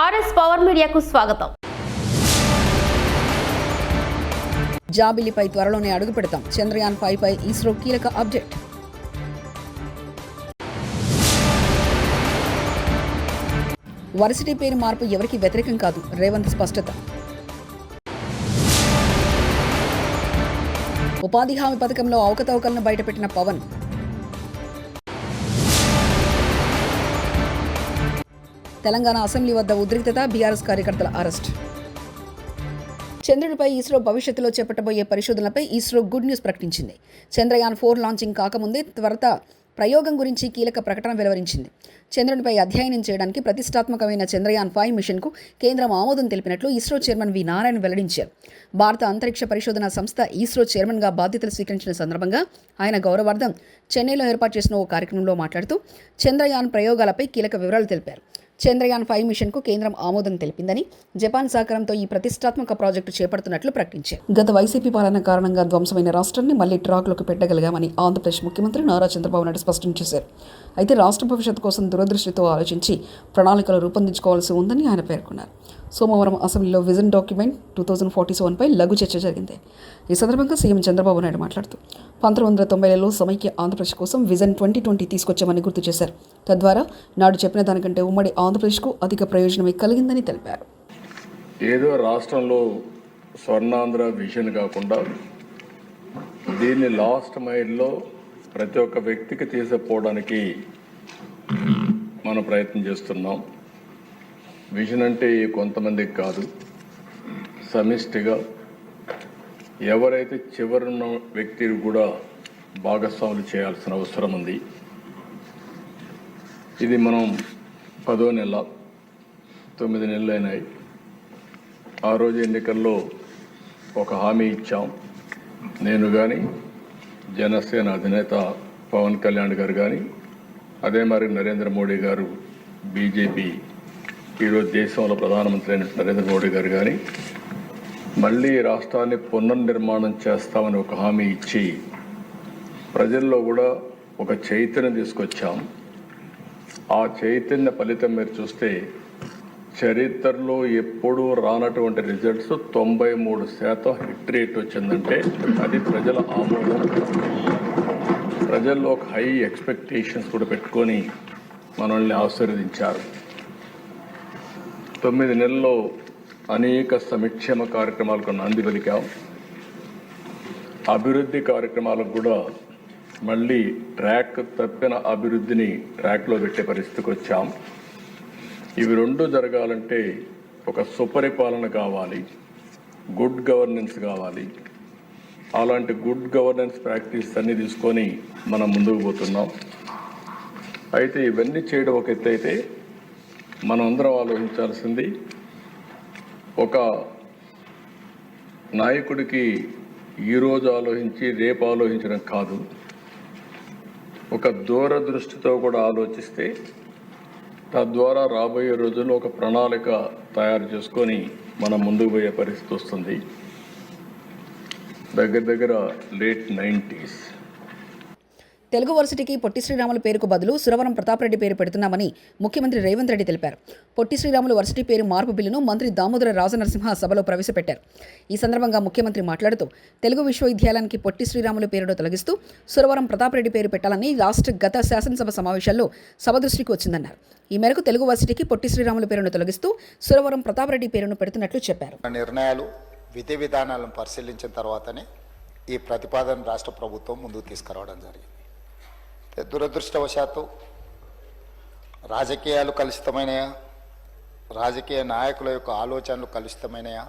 RS power మీడియాకు స్వాగతం. జాబిలిపై త్వరలోనే అడుగు పెడతాం. చంద్రయాన్ ఫైవ్ పై ఇస్రో కీలక అప్డేట్. వర్సిటీ పేరు మార్పు ఎవరికి వ్యతిరేకం కాదు. రేవంత్ స్పష్టత. ఉపాధి హామీ పథకంలో అవకతవకలను బయటపెట్టిన పవన్ తెలంగాణ అసెంబ్లీ వద్ద ఉద్రిక్తత బీఆర్ఎస్ కార్యకర్తల అరెస్ట్. చంద్రుడిపై ఇస్రో భవిష్యత్తులో చేపట్టబోయే పరిశోధనలపై ఇస్రో గుడ్ న్యూస్ ప్రకటించింది. చంద్రయాన్ ఫోర్ లాంచింగ్ కాకముందే త్వరత ప్రయోగం గురించి కీలక ప్రకటన వెలువరించింది. చంద్రునిపై అధ్యయనం చేయడానికి ప్రతిష్టాత్మకమైన చంద్రయాన్ ఫైవ్ మిషన్కు కేంద్రం ఆమోదం తెలిపినట్లు ఇస్రో చైర్మన్ వి నారాయణ వెల్లడించారు. భారత అంతరిక్ష పరిశోధన సంస్థ ఇస్రో చైర్మన్గా బాధ్యతలు స్వీకరించిన సందర్భంగా ఆయన గౌరవార్థం చెన్నైలో ఏర్పాటు చేసిన ఓ కార్యక్రమంలో మాట్లాడుతూ చంద్రయాన్ ప్రయోగాలపై కీలక వివరాలు తెలిపారు. చంద్రయాన్ ఫైవ్ మిషన్కు కేంద్రం ఆమోదం తెలిపిందని జపాన్ సహకారంతో ఈ ప్రతిష్టాత్మక ప్రాజెక్టు చేపడుతున్నట్లు ప్రకటించారు. గత వైసీపీ పాలన కారణంగా ధ్వంసమైన రాష్ట్రాన్ని మళ్ళీ ట్రాక్లోకి పెట్టగలిగామని ఆంధ్రప్రదేశ్ ముఖ్యమంత్రి నారా చంద్రబాబు నాయుడు స్పష్టం చేశారు. అయితే రాష్ట్ర భవిష్యత్తు కోసం దూరదృష్టితో ఆలోచించి ప్రణాళికలు రూపొందించుకోవాల్సి ఉందని ఆయన పేర్కొన్నారు. సోమవారం అసెంబ్లీలో vision document two thousand forty సెవెన్పై లఘు చర్చ జరిగింది. ఈ సందర్భంగా సీఎం చంద్రబాబు నాయుడు మాట్లాడుతూ పంతొమ్మిది వందల తొంభైలలో సమైక్య ఆంధ్రప్రదేశ్ కోసం విజన్ ట్వంటీ ట్వంటీ తీసుకొచ్చామని గుర్తు చేశారు. తద్వారా నాడు చెప్పిన దానికంటే ఉమ్మడి ఆంధ్రప్రదేశ్కు అధిక ప్రయోజనమే కలిగిందని తెలిపారు. ఏదో రాష్ట్రంలో స్వర్ణాంధ్ర విజన్ కాకుండా దీన్ని లాస్ట్ మైల్లో ప్రతి ఒక్క వ్యక్తికి తీసుకుపోవడానికి మనం ప్రయత్నం చేస్తున్నాం. విజన్ అంటే కొంతమందికి కాదు సమిష్టిగా ఎవరైతే చివరున్న వ్యక్తిని కూడా భాగస్వాములు చేయాల్సిన అవసరం ఉంది. ఇది మనం పదో నెల తొమ్మిది నెలలు అయినాయి. ఆ రోజు ఎన్నికల్లో ఒక హామీ ఇచ్చాం. నేను కానీ జనసేన అధినేత పవన్ కళ్యాణ్ గారు కానీ అదే మరి నరేంద్ర మోడీ గారు బీజేపీ ఈరోజు దేశంలో ప్రధానమంత్రి అయిన నరేంద్ర మోడీ గారు కానీ మళ్ళీ రాష్ట్రాన్ని పునర్నిర్మాణం చేస్తామని ఒక హామీ ఇచ్చి ప్రజల్లో కూడా ఒక చైతన్యం తీసుకొచ్చాం. ఆ చైతన్య ఫలితం మీరు చూస్తే చరిత్రలో ఎప్పుడూ రానటువంటి రిజల్ట్స్ తొంభై మూడు శాతం హిట్ రేట్ వచ్చిందంటే అది ప్రజల ఆమోదం. ప్రజల్లో ఒక హై ఎక్స్పెక్టేషన్స్ కూడా పెట్టుకొని మనల్ని ఆశీర్వదించారు. తొమ్మిది నెలల్లో అనేక సంక్షేమ కార్యక్రమాలకు నాంది పలికాం అభివృద్ధి కార్యక్రమాలకు కూడా మళ్ళీ ట్రాక్ తప్పిన అభివృద్ధిని ట్రాక్లో పెట్టే పరిస్థితికి వచ్చాం. ఇవి రెండు జరగాలంటే ఒక సుపరిపాలన కావాలి గుడ్ గవర్నెన్స్ కావాలి. అలాంటి గుడ్ గవర్నెన్స్ ప్రాక్టీస్ అన్నీ తీసుకొని మనం ముందుకు పోతున్నాం. అయితే ఇవన్నీ చేయడం ఒక ఎత్తు అయితే మనం అందరం ఆలోచించాల్సింది ఒక నాయకుడికి ఈరోజు ఆలోచించి రేపు ఆలోచించడం కాదు. ఒక దూరదృష్టితో కూడా ఆలోచిస్తే తద్వారా రాబోయే రోజుల్లో ఒక ప్రణాళిక తయారు చేసుకొని మనం ముందుకు పోయే పరిస్థితి వస్తుంది. దగ్గర దగ్గర లేట్ నైంటీస్. తెలుగు వర్సిటీకి పొట్టి శ్రీరాములు పేరుకు బదులు సురవరం ప్రతాపరెడ్డి పేరు పెడుతున్నామని ముఖ్యమంత్రి రేవంత్ రెడ్డి తెలిపారు. పొట్టి శ్రీరాములు వర్సిటీ పేరు మార్పు బిల్లును మంత్రి దామోదర రాజనరసింహ సభలో ప్రవేశపెట్టారు. ఈ సందర్భంగా ముఖ్యమంత్రి మాట్లాడుతూ తెలుగు విశ్వవిద్యాలయానికి పొట్టి శ్రీరాములు పేరును తొలగిస్తూ సురవరం ప్రతాపరెడ్డి పేరు పెట్టాలని రాష్ట్ర గత శాసనసభ సమావేశాల్లో సభ దృష్టికి వచ్చిందన్నారు. ఈ మేరకు తెలుగు వర్సిటీకి పొట్టి శ్రీరాములు పేరును తొలగిస్తూ సురవరం ప్రతాపరెడ్డి పేరును పెడుతున్నట్లు చెప్పారు. నిర్ణయాలు విధి విధానాలను పరిశీలించిన తర్వాతనే ఈ ప్రతిపాదన రాష్ట్ర ప్రభుత్వం ముందుకు తీసుకురావడం జరిగింది. దురదృష్టవశాత్తు రాజకీయాలు కలుషితమైనయా? రాజకీయ నాయకుల యొక్క ఆలోచనలు కలుషితమైనయా?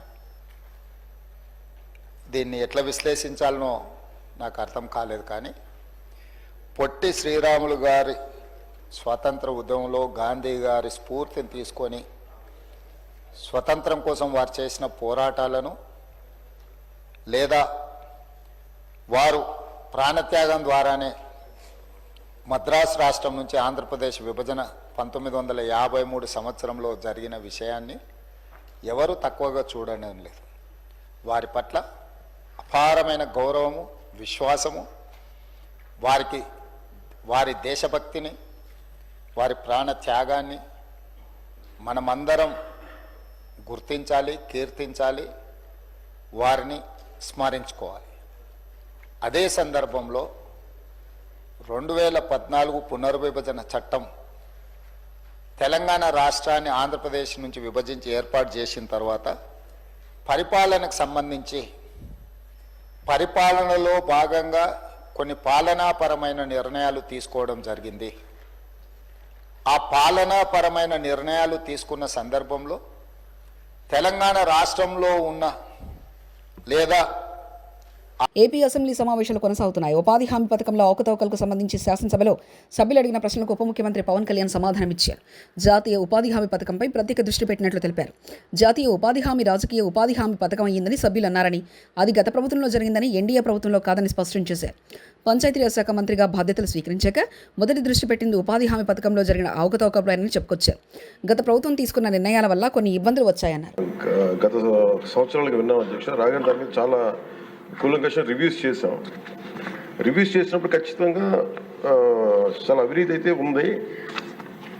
దీన్ని ఎట్లా విశ్లేషించాలనో నాకు అర్థం కాలేదు కానీ పొట్టి శ్రీరాములు గారి స్వాతంత్ర ఉద్యమంలో గాంధీ గారి స్ఫూర్తిని తీసుకొని స్వతంత్రం కోసం వారు చేసిన పోరాటాలను లేదా వారు ప్రాణత్యాగం ద్వారానే మద్రాసు రాష్ట్రం నుంచి ఆంధ్రప్రదేశ్ విభజన పంతొమ్మిది వందల యాభై మూడు సంవత్సరంలో జరిగిన విషయాన్ని ఎవరు తక్కువగా చూడడం లేదు. వారి పట్ల అపారమైన గౌరవము విశ్వాసము వారికి వారి దేశభక్తిని వారి ప్రాణ త్యాగాన్ని మనమందరం గుర్తించాలి కీర్తించాలి వారిని స్మరించుకోవాలి. అదే సందర్భంలో రెండు వేల పద్నాలుగు పునర్విభజన చట్టం తెలంగాణ రాష్ట్రాన్ని ఆంధ్రప్రదేశ్ నుంచి విభజించి ఏర్పాటు చేసిన తర్వాత పరిపాలనకు సంబంధించి పరిపాలనలో భాగంగా కొన్ని పాలనాపరమైన నిర్ణయాలు తీసుకోవడం జరిగింది. ఆ పాలనాపరమైన నిర్ణయాలు తీసుకున్న సందర్భంలో తెలంగాణ రాష్ట్రంలో ఉన్న లేదా ఏపీ అసెంబ్లీ సమావేశాలు కొనసాగుతున్నాయి. ఉపాధి హామీ పథకంలో అవకతవకలకు సంబంధించి శాసనసభలో సభ్యులు అడిగిన ప్రశ్నలకు ఉప ముఖ్యమంత్రి పవన్ కళ్యాణ్ సమాధానం ఇచ్చారు. జాతీయ ఉపాధి హామీ పథకంపై ప్రత్యేక దృష్టి పెట్టినట్లు తెలిపారు. జాతీయ ఉపాధి హామీ రాజకీయ ఉపాధి హామీ పథకం అయ్యిందని సభ్యులు అన్నారని అది గత ప్రభుత్వంలో జరిగిందని ఎన్డీఏ ప్రభుత్వంలో కాదని స్పష్టం చేశారు. పంచాయతీరాజ్ శాఖ మంత్రిగా బాధ్యతలు స్వీకరించాక మొదటి దృష్టి పెట్టింది ఉపాధి హామీ పథకంలో జరిగిన అవకతవకలని చెప్పుకొచ్చారు. గత ప్రభుత్వం తీసుకున్న నిర్ణయాల వల్ల కొన్ని ఇబ్బందులు వచ్చాయన్నారు. గత సంవత్సరాలకు విన్నాం అధ్యక్ష. రాగానే చాలా కూలంకషం రివ్యూస్ చేసాం రివ్యూస్ చేసినప్పుడు ఖచ్చితంగా చాలా అవినీతి అయితే ఉంది.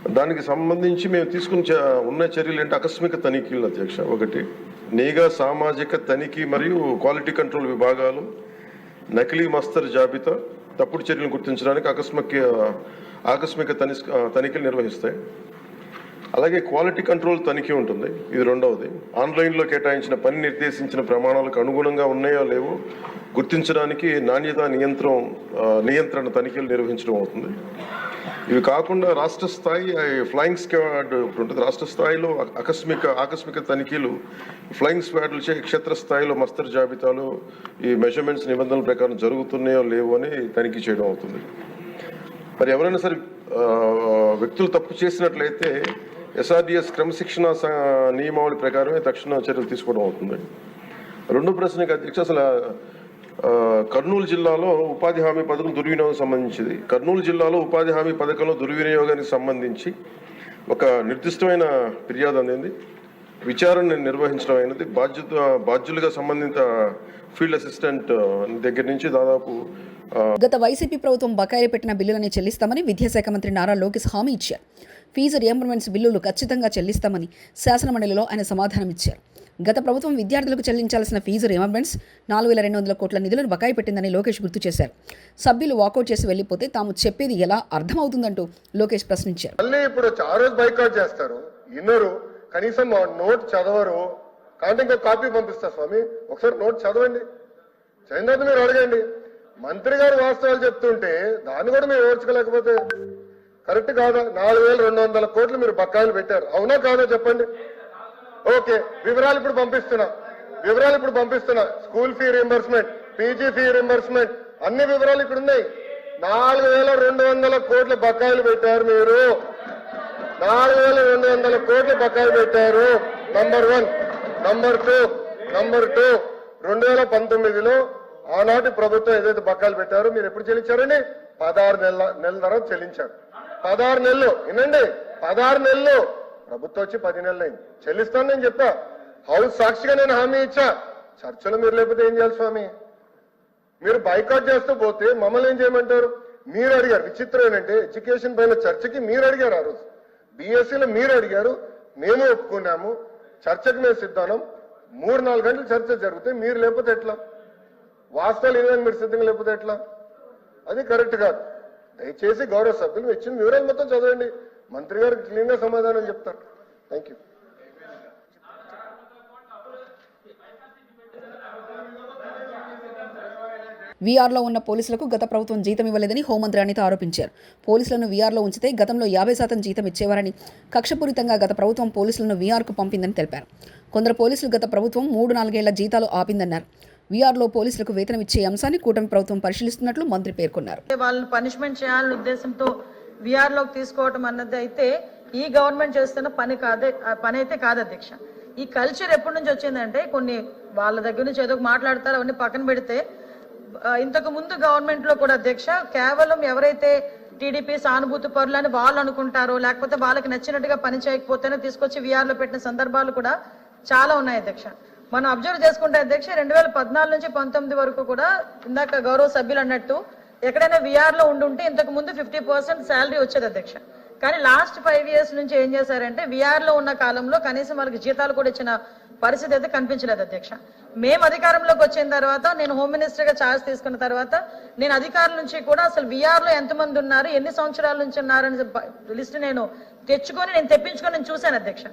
దానికి సంబంధించి మేము తీసుకున్న చ- ఉన్న చర్యలు ఏంటి? ఆకస్మిక తనిఖీలు అధ్యక్ష. ఒకటి నేగా సామాజిక తనిఖీ మరియు క్వాలిటీ కంట్రోల్ విభాగాలు నకిలీ మస్తర్ జాబితా తప్పుడు చర్యలను గుర్తించడానికి ఆకస్మిక ఆకస్మిక తని తనిఖీలు నిర్వహిస్తాయి. అలాగే క్వాలిటీ కంట్రోల్ తనిఖీ ఉంటుంది. ఇది రెండవది. ఆన్లైన్లో కేటాయించిన పని నిర్దేశించిన ప్రమాణాలకు అనుగుణంగా ఉన్నాయో లేవో గుర్తించడానికి నాణ్యత నియంత్రణ నియంత్రణ తనిఖీలు నిర్వహించడం అవుతుంది. ఇవి కాకుండా రాష్ట్ర స్థాయి ఫ్లయింగ్ స్క్వాడ్ ఉంటుంది. రాష్ట్ర స్థాయిలో ఆకస్మిక ఆకస్మిక తనిఖీలు ఫ్లయింగ్ స్క్వాడ్లచే క్షేత్ర స్థాయిలో మస్తర్ జాబితాలు ఈ మెజర్మెంట్స్ నిబంధనల ప్రకారం జరుగుతున్నాయో లేవో అని తనిఖీ చేయడం అవుతుంది. మరి ఎవరైనా సరే వ్యక్తులు తప్పు చేసినట్లయితే ఎస్ఆర్డిఎస్ క్రమశిక్షణ స- నియమావళి ప్రకారమే తక్షణ చర్యలు తీసుకోవడం అవుతుంది. రెండో ప్రశ్నకి అధ్యక్ష అసలు కర్నూలు జిల్లాలో ఉపాధి హామీ పథకం దుర్వినియోగం సంబంధించింది. కర్నూలు జిల్లాలో ఉపాధి హామీ పథకంలో దుర్వినియోగానికి సంబంధించి ఒక నిర్దిష్టమైన ఫిర్యాదు అందింది. విచారణ నిర్వహించడం అయినది. బాధ్యత బాధ్యులుగా సంబంధిత ఫీల్డ్ అసిస్టెంట్ దగ్గర నుంచి దాదాపు గత వైసీపీ ప్రభుత్వం బకాయిలు పెట్టిన బిల్లులని చెల్లిస్తామని విద్యాశాఖ మంత్రి నారా లోకేష్ హామీ ఇచ్చారు. ఫీజు రియంబర్మెంట్స్ బిల్లులు ఖచ్చితంగా చెల్లిస్తామని శాసనమండలిలో ఆయన సమాధానం ఇచ్చారు గత ప్రభుత్వం విద్యార్థులకు చెల్లించాల్సిన ఫీజు రియంబర్మెంట్స్ నాలుగు వేల రెండు వందల కోట్ల నిధులను బకాయి పెట్టిందని లోకేష్ గుర్తు చేశారు. సభ్యులు వాకౌట్ చేసి వెళ్ళిపోతే తాము చెప్పేది ఎలా అర్థమవుతుందంటూ లోకేష్ ప్రశ్నించారు. మళ్ళీ ఇప్పుడు ఆ రోజు బైకాట్ చేస్తారు. ఇన్నరు కనీసం నోట్ చదవరు. కాబట్టి కాపీ పంపిస్తా స్వామి. ఒకసారి నోట్ చదవండి. చదివిన మీరు అడగండి. మంత్రి గారు వాస్తవాలు చెప్తుంటే దాన్ని కూడా మీరు ఓర్చుకోలేకపోతే కరెక్ట్ కాదా? నాలుగు వేల రెండు వందల కోట్లు మీరు బకాయిలు పెట్టారు. అవునా కాదా చెప్పండి? ఓకే వివరాలు ఇప్పుడు పంపిస్తున్నా. వివరాలు ఇప్పుడు పంపిస్తున్నా. School fee reimbursement PG fee reimbursement అన్ని వివరాలు ఇక్కడ ఉన్నాయి. నాలుగు వేల రెండు వందల కోట్లు బకాయిలు పెట్టారు మీరు. నాలుగు వేల రెండు వందల కోట్లు బకాయిలు పెట్టారు. Number one number two number two రెండు వేల పంతొమ్మిదిలో ఆనాటి ప్రభుత్వం ఏదైతే బకాయిలు పెట్టారో మీరు ఎప్పుడు చెల్లించారండి? పదహారు నెలల నెల తర్వాత చెల్లించారు. పదహారు నెలలు. వినండి పదహారు నెలలు. ప్రభుత్వం వచ్చి పది నెలలు అయింది. చెల్లిస్తాను నేను చెప్పా హౌస్ సాక్షిగా నేను హామీ ఇచ్చా. చర్చలు మీరు లేకపోతే ఏం చేయాలి స్వామి? మీరు బైకాట్ చేస్తూ పోతే మమ్మల్ని ఏం చేయమంటారు? మీరు అడిగారు. విచిత్రం ఏంటంటే ఎడ్యుకేషన్ పైన చర్చకి మీరు అడిగారు ఆ రోజు. బీఎస్సీలో మీరు అడిగారు. మేము ఒప్పుకున్నాము. చర్చకు మేము సిద్ధానం మూడు నాలుగు గంటలు చర్చ జరిగితే మీరు లేకపోతే ఎట్లా? వాస్తవాలు ఏదైనా మీరు సిద్ధంగా లేకపోతే ఎట్లా? అది కరెక్ట్ కాదు. దయచేసి గౌరవ సభ్యులు ఇచ్చిన వివరాలు మొత్తం చదవండి. మంత్రి గారు క్లీన్గా సమాధానం చెప్తారు. థ్యాంక్ యూ వీఆర్లో ఉన్న పోలీసులకు గత ప్రభుత్వం జీతం ఇవ్వలేదని హోంమంత్రి అనిత ఆరోపించారు. పోలీసులను వీఆర్లో ఉంచితే గతంలో యాభై శాతం జీతం ఇచ్చేవారని కక్షపూరితంగా గత ప్రభుత్వం పోలీసులను వీఆర్కు పంపిందని తెలిపారు. కొందరు పోలీసులు గత ప్రభుత్వం మూడు నాలుగేళ్ళ జీతాలు ఆపిందన్నారు. వీఆర్లో పోలీసులకు వేతనం ఇచ్చే అంశాన్ని కూటమి ప్రభుత్వం పరిశీలిస్తున్నట్లు మంత్రి పేర్కొన్నారు. వాళ్ళని పనిష్మెంట్ చేయాలనే ఉద్దేశంతో విఆర్లోకి తీసుకోవటం అన్నది అయితే ఈ గవర్నమెంట్ చేస్తున్న పని కాదే పని అయితే కాదు అధ్యక్ష. ఈ కల్చర్ ఎప్పటి నుంచి వచ్చిందంటే కొన్ని వాళ్ళ దగ్గర నుంచి ఏదో మాట్లాడతారు అవన్నీ పక్కన పెడితే ఇంతకు ముందు గవర్నమెంట్లో కూడా అధ్యక్ష కేవలం ఎవరైతే టీడీపీ సానుభూతి పరులు అని వాళ్ళు అనుకుంటారో లేకపోతే వాళ్ళకి నచ్చినట్టుగా పని చేయకపోతేనే తీసుకొచ్చి విఆర్లో పెట్టిన సందర్భాలు కూడా చాలా ఉన్నాయి అధ్యక్ష. మనం అబ్జర్వ్ చేసుకుంటే అధ్యక్ష రెండు వేల పద్నాలుగు నుంచి పంతొమ్మిది వరకు కూడా ఇందాక గౌరవ సభ్యులు అన్నట్టు ఎక్కడైనా విఆర్లో ఉండుంటే ఇంతకు ముందు ఫిఫ్టీ పర్సెంట్ శాలరీ వచ్చేది అధ్యక్ష. కానీ లాస్ట్ ఫైవ్ ఇయర్స్ నుంచి ఏం చేశారంటే విఆర్లో ఉన్న కాలంలో కనీసం వాళ్ళకి జీతాలు కూడా ఇచ్చిన పరిస్థితి అయితే కనిపించలేదు అధ్యక్ష. మేము అధికారంలోకి వచ్చిన తర్వాత నేను హోమ్ మినిస్టర్గా ఛార్జ్ తీసుకున్న తర్వాత నేను అధికారుల నుంచి కూడా అసలు విఆర్లో ఎంతమంది ఉన్నారు ఎన్ని సంవత్సరాల నుంచి ఉన్నారని లిస్ట్ నేను తెచ్చుకొని నేను తెప్పించుకొని నేను చూశాను అధ్యక్ష.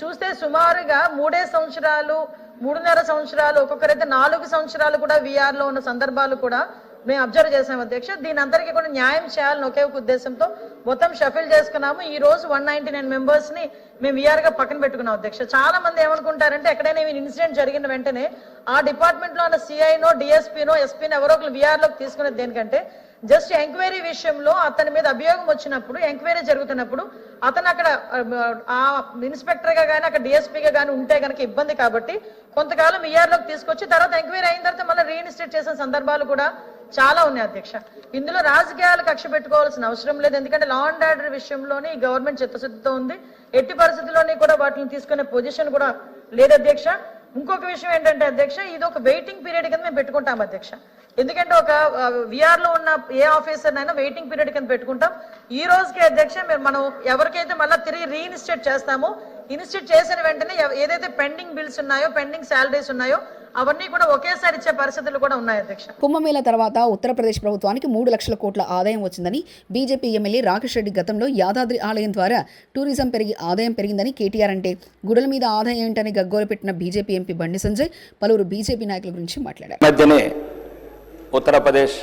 చూస్తే సుమారుగా మూడే సంవత్సరాలు మూడున్నర సంవత్సరాలు ఒక్కొక్కరైతే నాలుగు సంవత్సరాలు కూడా వీఆర్లో ఉన్న సందర్భాలు కూడా మేము అబ్జర్వ్ చేసాం అధ్యక్ష. దీని అందరికీ కూడా న్యాయం చేయాలని ఒకే ఒక ఉద్దేశంతో మొత్తం షఫిల్ చేసుకున్నాము. ఈ రోజు వన్ నైన్టీ నైన్ మెంబర్స్ని మేము విఆర్గా పక్కన పెట్టుకున్నాం అధ్యక్ష. చాలా మంది ఏమనుకుంటారంటే ఎక్కడైనా ఇన్సిడెంట్ జరిగిన వెంటనే ఆ డిపార్ట్మెంట్లో ఉన్న సిఐనో డిఎస్పీనో ఎస్పీనో ఎవరో ఒకరు విఆర్లోకి తీసుకునేది దేనికంటే జస్ట్ ఎంక్వైరీ విషయంలో అతని మీద అభియోగం వచ్చినప్పుడు ఎంక్వైరీ జరుగుతున్నప్పుడు అతను అక్కడ ఆ ఇన్స్పెక్టర్గా కానీ అక్కడ డిఎస్పీగా కానీ ఉంటే గనక ఇబ్బంది కాబట్టి కొంతకాలం ఈఆర్లోకి తీసుకొచ్చి తర్వాత ఎంక్వైరీ అయిన తర్వాత మళ్ళీ రీఇన్స్టేట్ చేసిన సందర్భాలు కూడా చాలా ఉన్నాయి అధ్యక్ష. ఇందులో రాజకీయాలు కక్ష పెట్టుకోవాల్సిన అవసరం లేదు. ఎందుకంటే లా అండ్ ఆర్డర్ విషయంలోనే ఈ గవర్నమెంట్ చిత్తశుద్ధితో ఉంది. ఎట్టి పరిస్థితుల్లోని కూడా వాటిని తీసుకునే పొజిషన్ కూడా లేదు అధ్యక్ష. ఇంకొక విషయం ఏంటంటే అధ్యక్ష ఇది ఒక వెయిటింగ్ పీరియడ్ కింద మేము పెట్టుకుంటాం అధ్యక్ష. ఎందుకంటే ఒక విఆర్లో ఉన్న ఏ ఆఫీసర్ అయినా వెయిటింగ్ పీరియడ్ కింద పెట్టుకుంటాం. ఈ రోజుకి అధ్యక్ష మేము మనం ఎవరికైతే మళ్ళీ తిరిగి రీఇన్స్టేట్ చేస్తామో ఇన్స్టిట్యూట్ చేసిన వెంటనే ఏదైతే పెండింగ్ బిల్స్ ఉన్నాయో పెండింగ్ శాలరీస్ ఉన్నాయో అవన్నీ కూడా ఒకేసారి ఇచ్చే పరిస్థితులు కూడా ఉన్నాయి అధ్యక్ష. కుంభమేళ తర్వాత ఉత్తరప్రదేశ్ ప్రభుత్వానికి మూడు లక్షల కోట్ల ఆదాయం వచ్చిందని బీజేపీ ఎమ్మెల్యే రాకేష్ రెడ్డి గతంలో యాదాద్రి ఆలయం ద్వారా టూరిజం పెరిగి ఆదాయం పెరిగిందని కేటీఆర్ అంటే గుడుల మీద ఆదాయం ఏంటని గగ్గోలు పెట్టిన బీజేపీ ఎంపీ బండి సంజయ్ పలువురు బీజేపీ నాయకుల గురించి మాట్లాడారు. మధ్యనే ఉత్తరప్రదేశ్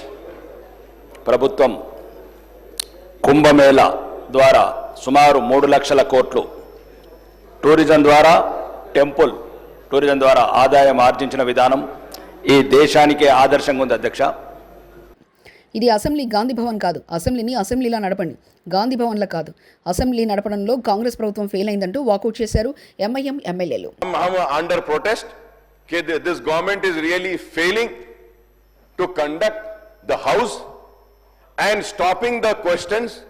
ప్రభుత్వం కుంభమేళా ద్వారా సుమారు మూడు లక్షల కోట్లు టూరిజం ద్వారా టెంపుల్ టూరిజం ద్వారా ఆదాయం ఆర్జించిన విధానం ఈ దేశానికే ఆదర్శంగా ఉంది అధ్యక్ష. ఇది అసెంబ్లీ గాంధీ భవన్ కాదు. అసెంబ్లీని అసెంబ్లీలా నడపండి. గాంధీ భవన్లా కాదు. అసెంబ్లీ నడపడంలో కాంగ్రెస్ ప్రభుత్వం ఫెయిల్ అయిందంటూ వాకౌట్ చేశారు ఎంఐఎం ఎమ్మెల్యేలు under protest this government is really failing to conduct the house and stopping the questions,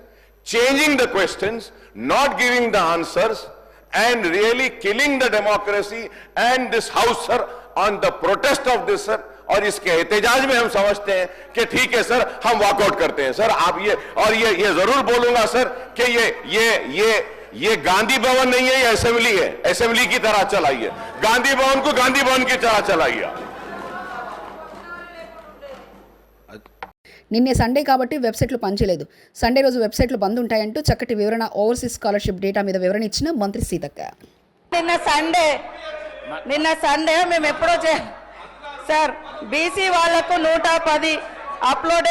changing the questions, not giving the answers, and really killing the democracy and this house, sir, on the protest of this, sir. और इसके एहतजाज में हम समझते हैं कि ठीक है सर हम वॉकआउट करते हैं सर आप ये और ये ये ज़रूर बोलूँगा सर कि ये ये ये ये गांधी भवन नहीं है ये असेंबली है असेंबली की तरह चलाइए गांधी भवन को गांधी भवन की तरह चलाइए నిన్నే సండే కాబట్టి వెబ్సైట్లు పనిచేయలేదు సండే రోజు వెబ్సైట్లు బంద్ ఉంటాయంటూ చక్కటి వివరణ ఓవర్సీస్ స్కాలర్షిప్ డేటా మీద వివరణ ఇచ్చిన మంత్రి సీతక్క. నిన్న సండే నిన్న సండే మేము ఎప్పుడో చే సార్ బీసీ వాళ్ళకు నూట పది అప్లోడ్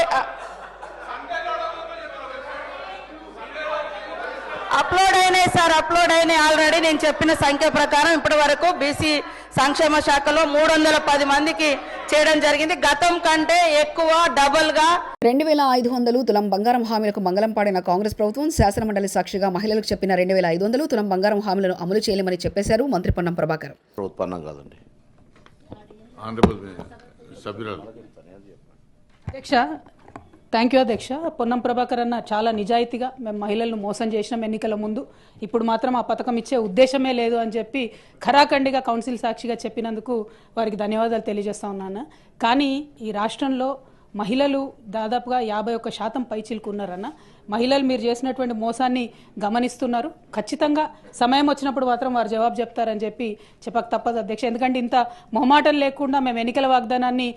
అప్లోడ్ అయినాయి సార్ అప్లోడ్ అయినాయి. ఆల్రెడీ నేను చెప్పిన సంఖ్య ప్రకారం ఇప్పటి వరకు బీసీ సంక్షేమ శాఖలో మూడు వందల పది మందికి చేయడం జరిగింది. గతం కంటే ఎక్కువ డబుల్గా. రెండు వేల ఐదు వందలు తులం బంగారం హామీలకు మంగళం పాడిన కాంగ్రెస్ ప్రభుత్వం శాసనమండలి సాక్షిగా మహిళలకు చెప్పిన రెండు వేల ఐదు వందలు తులం బంగారం హామీలను అమలు చేయలేమని చెప్పేశారు మంత్రి పొన్నం ప్రభాకర్. ఉత్పన్నం కాదండి. అధ్యక్ష థ్యాంక్ యూ అధ్యక్ష పొన్నం ప్రభాకర్ అన్న చాలా నిజాయితీగా మేము మహిళలను మోసం చేసినాం ఎన్నికల ముందు. ఇప్పుడు మాత్రం ఆ పథకం ఇచ్చే ఉద్దేశమే లేదు అని చెప్పి ఖరాఖండిగా కౌన్సిల్ సాక్షిగా చెప్పినందుకు వారికి ధన్యవాదాలు తెలియజేస్తా ఉన్నాను. కానీ ఈ రాష్ట్రంలో మహిళలు దాదాపుగా యాభై ఒక్క శాతం పైచిలుకున్నారన్న మహిళలు మీరు చేసినటువంటి మోసాన్ని గమనిస్తున్నారు. ఖచ్చితంగా సమయం వచ్చినప్పుడు మాత్రం వారు జవాబు చెప్తారని చెప్పి చెప్పక తప్పదు అధ్యక్ష. ఎందుకంటే ఇంత మొహమాటం లేకుండా మేము ఎన్నికల వాగ్దానాన్ని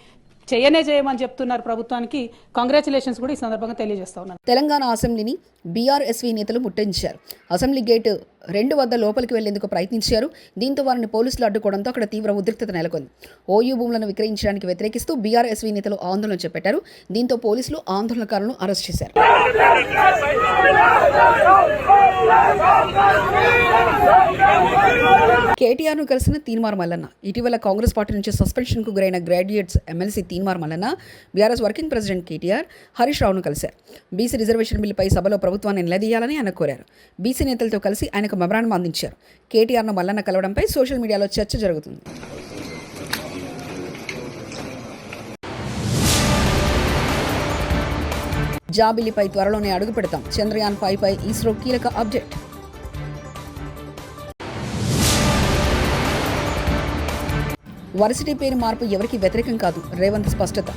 చేయనే చేయమని చెప్తున్నారు ప్రభుత్వానికి. కాంగ్రాచులేషన్స్ కూడా ఈ సందర్భంగా తెలియజేస్తా ఉన్నాను. తెలంగాణ అసెంబ్లీని బీఆర్ఎస్వి నేతలు ముట్టడించారు. అసెంబ్లీ గేటు రెండు వద్ద లోపలికి వెళ్ళేందుకు ప్రయత్నించారు. దీంతో వారిని పోలీసులు అడ్డుకోవడంతో అక్కడ తీవ్ర ఉద్రిక్తత నెలకొంది. ఓయూ భూములను విక్రయించడానికి వ్యతిరేకిస్తూ బీఆర్ఎస్వి నేతలు ఆందోళన చేపట్టారు. దీంతో పోలీసులు ఆందోళనకారులను అరెస్ట్ చేశారు. కేటీఆర్ను కలిసిన తీన్మార్ మల్లన్న. ఇటీవల కాంగ్రెస్ పార్టీ నుంచి సస్పెన్షన్కు గురైన graduates MLC Teenmar Mallanna BRS working president KTR Harish రావును కలిశారు. బీసీ రిజర్వేషన్ బిల్లుపై సభలో ప్రభుత్వాన్ని నిలదీయాలని ఆయన కోరారు. బీసీ నేతలతో కలిసి ఆయనకు మెమరాండం అందించారు. కేటీఆర్ను మల్లన్న కలవడంపై సోషల్ మీడియాలో చర్చ జరుగుతుంది. జాబిలిపై త్వరలోనే అడుగు పెడతాం. చంద్రయాన్ ఫైవ్ పై ఇస్రో కీలక అప్డేట్. వర్సిటీ పేరు మార్పు ఎవరికి వ్యతిరేకం కాదు. రేవంత్ స్పష్టత.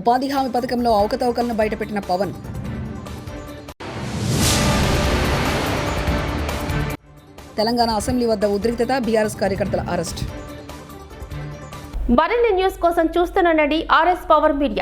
ఉపాధి హామీ పథకంలో అవకతవకలను బయటపెట్టిన పవన్. తెలంగాణ అసెంబ్లీ వద్ద ఉద్రిక్తత బీఆర్ఎస్ కార్యకర్తల అరెస్ట్. మరిన్ని న్యూస్ కోసం చూస్తూనండి ఆర్ఎస్ పవర్ మీడియా.